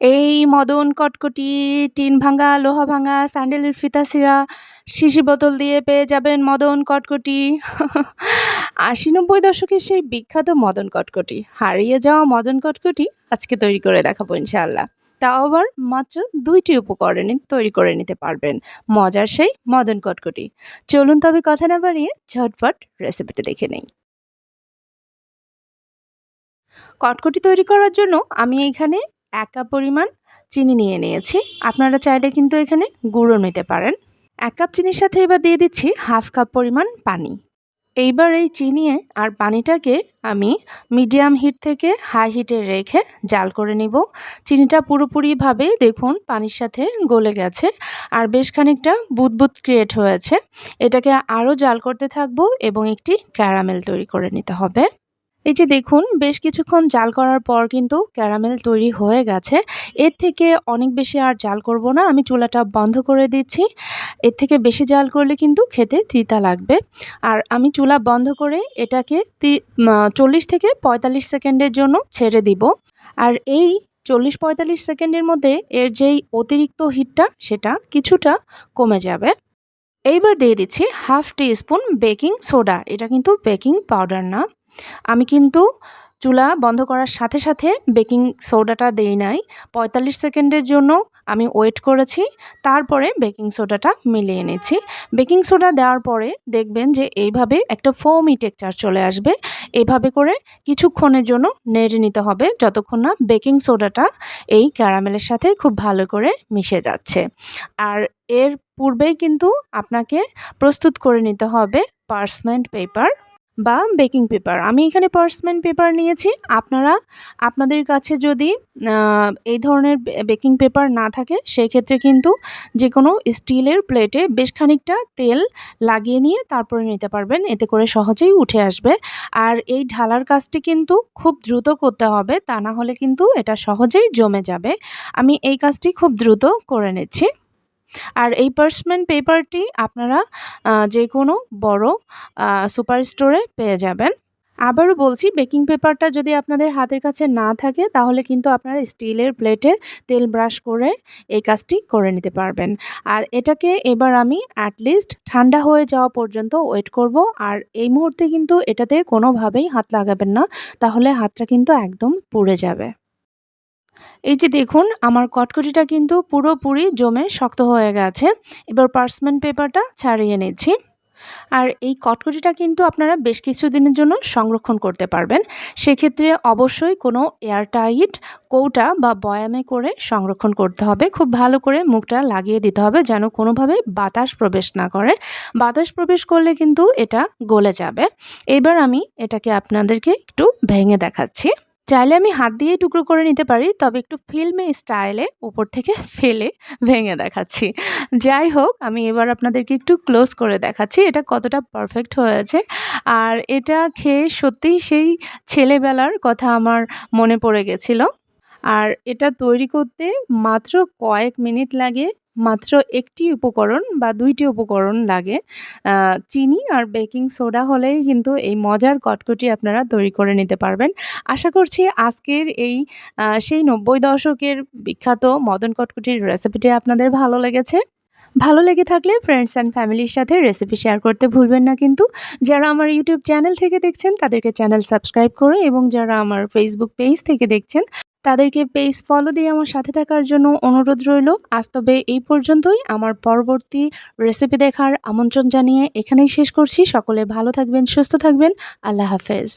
এই মদন কটকটি, টিন ভাঙা, লোহা ভাঙা, স্যান্ডেলের ফিতা সিরা শিশি বোতল দিয়ে পেয়ে যাবেন মদন কটকটি। আশি নব্বই দশকের সেই বিখ্যাত মদন কটকটি। হারিয়ে যাওয়া মদন কটকটি আজকে তৈরি করে দেখাবো ইনশাআল্লাহ। তাও আবার মাত্র দুইটি উপকরণে তৈরি করে নিতে পারবেন মজার সেই মদন কটকটি। চলুন তবে কথা না বাড়িয়ে ঝটপট রেসিপিটি দেখে নেই। কটকটি তৈরি করার জন্য আমি এখানে এক কাপ পরিমাণ চিনি নিয়ে নিয়েছি। আপনারা চাইলে কিন্তু এখানে গুঁড়ো নিতে পারেন। এক কাপ চিনির সাথে এবার দিয়ে দিচ্ছি হাফ কাপ পরিমাণ পানি। এইবার এই চিনি আর পানিটাকে আমি মিডিয়াম হিট থেকে হাই হিটে রেখে জাল করে নিব। চিনিটা পুরোপুরিভাবে দেখুন পানির সাথে গলে গেছে আর বেশ খানিকটা বুদবুদ ক্রিয়েট হয়েছে। এটাকে আরও জাল করতে থাকব এবং একটি ক্যারামেল তৈরি করে নিতে হবে। এই যে দেখুন, বেশ কিছুক্ষণ জাল করার পর কিন্তু ক্যারামেল তৈরি হয়ে গেছে। এর থেকে অনেক বেশি আর জাল করব না, আমি চুলাটা বন্ধ করে দিচ্ছি। এর থেকে বেশি জাল করলে কিন্তু খেতে তিতা লাগবে। আর আমি চুলা বন্ধ করে এটাকে চল্লিশ থেকে পঁয়তাল্লিশ সেকেন্ডের জন্য ছেড়ে দিব। আর এই চল্লিশ পঁয়তাল্লিশ সেকেন্ডের মধ্যে এর যেই অতিরিক্ত হিটটা, সেটা কিছুটা কমে যাবে। এইবার দিয়ে দিচ্ছি half teaspoon baking soda. এটা কিন্তু বেকিং পাউডার না। আমি কিন্তু চুলা বন্ধ করার সাথে সাথে বেকিং সোডাটা দেই নাই। পঁয়তাল্লিশ সেকেন্ডের জন্য আমি ওয়েট করেছি, তারপরে বেকিং সোডাটা মিলিয়ে নিয়েছি বেকিং সোডা দেওয়ার পরে দেখবেন যে এইভাবে একটা ফোমি টেকচার চলে আসবে। এভাবে করে কিছুক্ষণের জন্য নেড়ে নিতে হবে, যতক্ষণ না বেকিং সোডাটা এই ক্যারামেলের সাথে খুব ভালো করে মিশে যাচ্ছে। আর এর পূর্বেই কিন্তু আপনাকে প্রস্তুত করে নিতে হবে পার্সমেন্ট পেপার। বা বেকিং পেপার। আমি এখানে পার্সমেন্ট পেপার নিয়েছি। আপনারা, আপনাদের কাছে যদি এই ধরনের বেকিং পেপার না থাকে, সেক্ষেত্রে কিন্তু যে কোনো স্টিলের প্লেটে বেশ খানিকটা তেল লাগিয়ে নিয়ে তারপরে নিতে পারবেন। এতে করে সহজেই উঠে আসবে। আর এই ঢালার কাজটি কিন্তু খুব দ্রুত করতে হবে, তা না হলে কিন্তু এটা সহজেই জমে যাবে। আমি এই কাজটি খুব দ্রুত করে নিচ্ছি। আর এই পার্সমেন্ট পেপারটি আপনারা যে কোনো বড় সুপার স্টোরে পেয়ে যাবেন। আবারও বলছি, বেকিং পেপারটা যদি আপনাদের হাতের কাছে না থাকে, তাহলে কিন্তু আপনারা স্টিলের প্লেটে তেল ব্রাশ করে এই কাজটি করে নিতে পারবেন। আর এটাকে এবার আমি অ্যাটলিস্ট ঠান্ডা হয়ে যাওয়া পর্যন্ত ওয়েট করব। আর এই মুহূর্তে কিন্তু এটাতে কোনোভাবেই হাত লাগাবেন না, তাহলে হাতটা কিন্তু একদম পুড়ে যাবে। এই যে দেখুন, আমার কটকটিটা কিন্তু পুরোপুরি জমে শক্ত হয়ে গেছে। এবার পার্সমেন্ট পেপারটা ছাড়িয়ে নিচ্ছি। আর এই কটকটিটা কিন্তু আপনারা বেশ কিছু দিনের জন্য সংরক্ষণ করতে পারবেন। সেক্ষেত্রে অবশ্যই কোনো এয়ারটাইট, কৌটা বা বয়ামে করে সংরক্ষণ করতে হবে। খুব ভালো করে মুখটা লাগিয়ে দিতে হবে যেন কোনোভাবে বাতাস প্রবেশ না করে। বাতাস প্রবেশ করলে কিন্তু এটা গলে যাবে। এবার আমি এটাকে আপনাদেরকে একটু ভেঙে দেখাচ্ছি। চাইলে আমি হাত দিয়ে টুকরো করে নিতে পারি, তবে একটু ফিল্মে স্টাইলে উপর থেকে ফেলে ভেঙে দেখাচ্ছি। যাই হোক, আমি এবার আপনাদেরকে একটু ক্লোজ করে দেখাচ্ছি, এটা কতটা পারফেক্ট হয়েছে। আর এটা খেয়ে সত্যিই সেই ছেলেবেলার কথা আমার মনে পড়ে গেছিল। আর এটা তৈরি করতে মাত্র কয়েক মিনিট লাগে। মাত্র একটি উপকরণ বা দুইটি উপকরণ লাগে। চিনি আর বেকিং সোডা হলেই কিন্তু এই মজার কটকটি আপনারা তৈরি করে নিতে পারবেন। আশা করছি আজকের এই সেই নব্বই দশকের বিখ্যাত মদন কটকটির রেসিপিটি আপনাদের ভালো লেগেছে। ভালো লেগে থাকলে ফ্রেন্ডস অ্যান্ড ফ্যামিলির সাথে রেসিপি শেয়ার করতে ভুলবেন না কিন্তু। যারা আমার ইউটিউব চ্যানেল থেকে দেখছেন, তাদেরকে চ্যানেল সাবস্ক্রাইব করে এবং যারা আমার ফেসবুক পেজ থেকে দেখছেন তাদেরকে পেজ ফলো দিয়ে আমার সাথে থাকার জন্য অনুরোধ রইল। আজ তবে এই পর্যন্তই। আমার পরবর্তী রেসিপি দেখার আমন্ত্রণ জানিয়ে এখানেই শেষ করছি। সকলে ভালো থাকবেন, সুস্থ থাকবেন। আল্লাহ হাফেজ।